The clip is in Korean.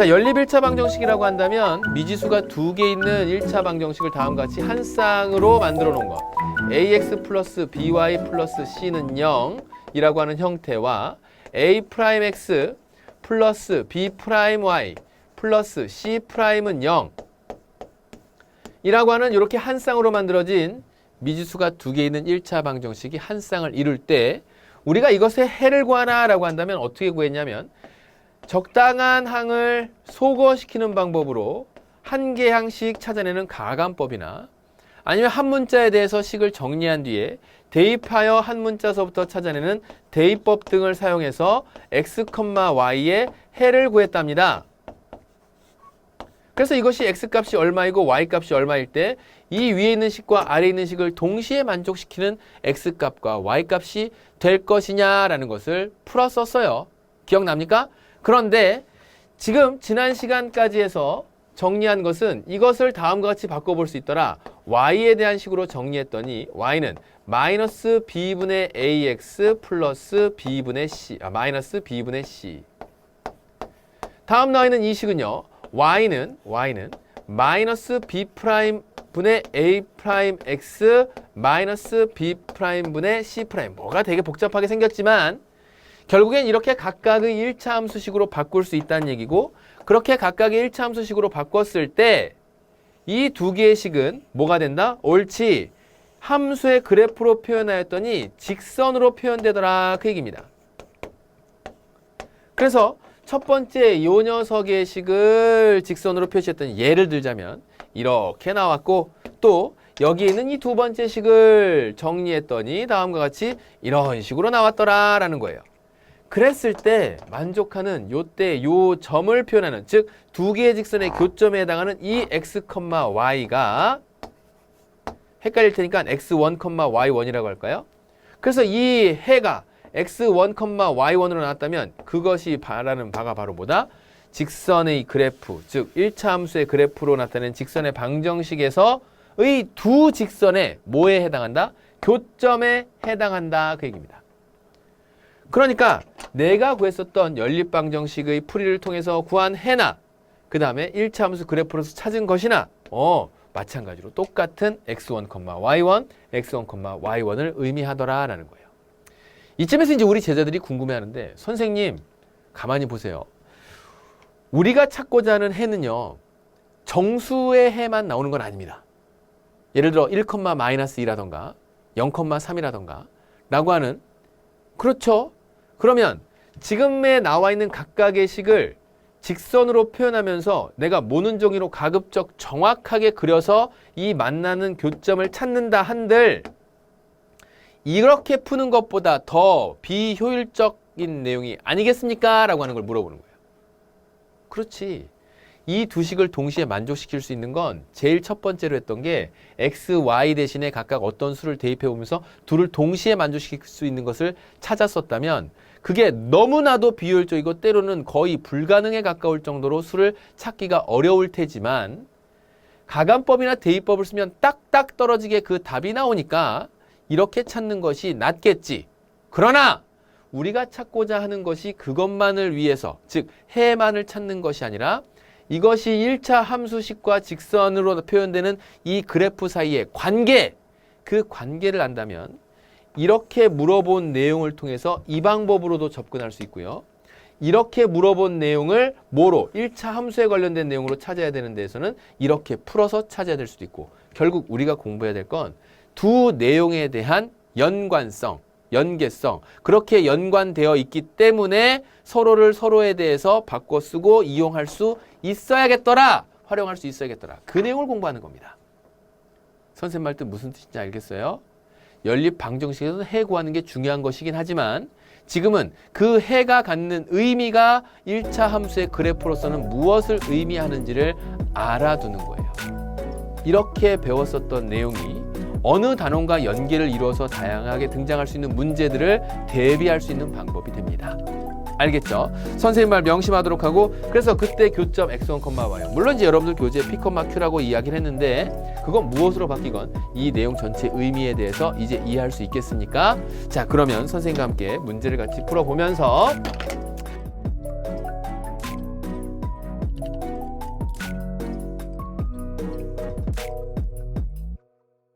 자, 연립 1차 방정식이라고 한다면 미지수가 두 개 있는 1차 방정식을 다음과 같이 한 쌍으로 만들어 놓은 것. ax 플러스 by 플러스 c는 0이라고 하는 형태와 a 프라임 x 플러스 b 프라임 y 플러스 c 프라임은 0 이라고 하는 이렇게 한 쌍으로 만들어진 미지수가 두 개 있는 1차 방정식이 한 쌍을 이룰 때 우리가 이것의 해를 구하라 라고 한다면 어떻게 구했냐면 적당한 항을 소거시키는 방법으로 한 개 항씩 찾아내는 가감법이나 아니면 한 문자에 대해서 식을 정리한 뒤에 대입하여 한 문자서부터 찾아내는 대입법 등을 사용해서 x, y의 해를 구했답니다. 그래서 이것이 x 값이 얼마이고 y 값이 얼마일 때 이 위에 있는 식과 아래에 있는 식을 동시에 만족시키는 x 값과 y 값이 될 것이냐라는 것을 풀었었어요. 기억납니까? 그런데 지금 지난 시간까지 해서 정리한 것은 이것을 다음과 같이 바꿔볼 수 있더라. y에 대한 식으로 정리했더니 y는 마이너스 b분의 ax 플러스 b분의 c, 아, 마이너스 b분의 c. 다음 나와 있는 이 식은요. y는 y는 마이너스 b 프라임 분의 a 프라임 x 마이너스 b 프라임 분의 c 프라임 뭐가 되게 복잡하게 생겼지만 결국엔 이렇게 각각의 1차 함수식으로 바꿀 수 있다는 얘기고 그렇게 각각의 1차 함수식으로 바꿨을 때 이 두 개의 식은 뭐가 된다? 옳지. 함수의 그래프로 표현하였더니 직선으로 표현되더라 그 얘기입니다. 그래서 첫 번째 요 녀석의 식을 직선으로 표시했더니 예를 들자면 이렇게 나왔고 또 여기 있는 이 두 번째 식을 정리했더니 다음과 같이 이런 식으로 나왔더라 라는 거예요. 그랬을 때 만족하는 요때 요 점을 표현하는 즉 두 개의 직선의 교점에 해당하는 이 x, y가 헷갈릴 테니까 x1, y1이라고 할까요? 그래서 이 해가 x1, y1으로 나왔다면 그것이 바라는 바가 바로 뭐다? 직선의 그래프, 즉 1차 함수의 그래프로 나타낸 직선의 방정식에서의 두 직선의 뭐에 해당한다? 교점에 해당한다 그 얘기입니다. 그러니까 내가 구했었던 연립방정식의 풀이를 통해서 구한 해나 그 다음에 1차 함수 그래프로서 찾은 것이나 어 마찬가지로 똑같은 x1, y1, x1, y1을 의미하더라라는 거예요. 이쯤에서 이제 우리 제자들이 궁금해하는데 선생님 가만히 보세요. 우리가 찾고자 하는 해는요 정수의 해만 나오는 건 아닙니다. 예를 들어 1, 마이너스 2라던가 0,3이라던가 라고 하는 그렇죠. 그러면 지금에 나와 있는 각각의 식을 직선으로 표현하면서 내가 모는 종이로 가급적 정확하게 그려서 이 만나는 교점을 찾는다 한들 이렇게 푸는 것보다 더 비효율적인 내용이 아니겠습니까? 라고 하는 걸 물어보는 거예요. 그렇지. 이 두 식을 동시에 만족시킬 수 있는 건 제일 첫 번째로 했던 게 x, y 대신에 각각 어떤 수를 대입해 보면서 둘을 동시에 만족시킬 수 있는 것을 찾았었다면 그게 너무나도 비효율적이고 때로는 거의 불가능에 가까울 정도로 수를 찾기가 어려울 테지만 가감법이나 대입법을 쓰면 딱딱 떨어지게 그 답이 나오니까 이렇게 찾는 것이 낫겠지. 그러나 우리가 찾고자 하는 것이 그것만을 위해서, 즉 해만을 찾는 것이 아니라 이것이 1차 함수식과 직선으로 표현되는 이 그래프 사이의 관계, 그 관계를 안다면 이렇게 물어본 내용을 통해서 이 방법으로도 접근할 수 있고요. 이렇게 물어본 내용을 뭐로 1차 함수에 관련된 내용으로 찾아야 되는 데에서는 이렇게 풀어서 찾아야 될 수도 있고 결국 우리가 공부해야 될 건 두 내용에 대한 연관성, 연계성 그렇게 연관되어 있기 때문에 서로를 서로에 대해서 바꿔 쓰고 이용할 수 있어야겠더라 활용할 수 있어야겠더라 그 내용을 공부하는 겁니다. 선생님 말 뜻 무슨 뜻인지 알겠어요? 연립 방정식에서는 해 구하는 게 중요한 것이긴 하지만 지금은 그 해가 갖는 의미가 1차 함수의 그래프로서는 무엇을 의미하는지를 알아두는 거예요. 이렇게 배웠었던 내용이 어느 단원과 연계를 이루어서 다양하게 등장할 수 있는 문제들을 대비할 수 있는 방법이 됩니다. 알겠죠? 선생님 말 명심하도록 하고 그래서 그때 교점 x1, y 물론 이제 여러분들 교재 p, q라고 이야기를 했는데 그건 무엇으로 바뀌건 이 내용 전체 의미에 대해서 이제 이해할 수 있겠습니까? 자 그러면 선생님과 함께 문제를 같이 풀어보면서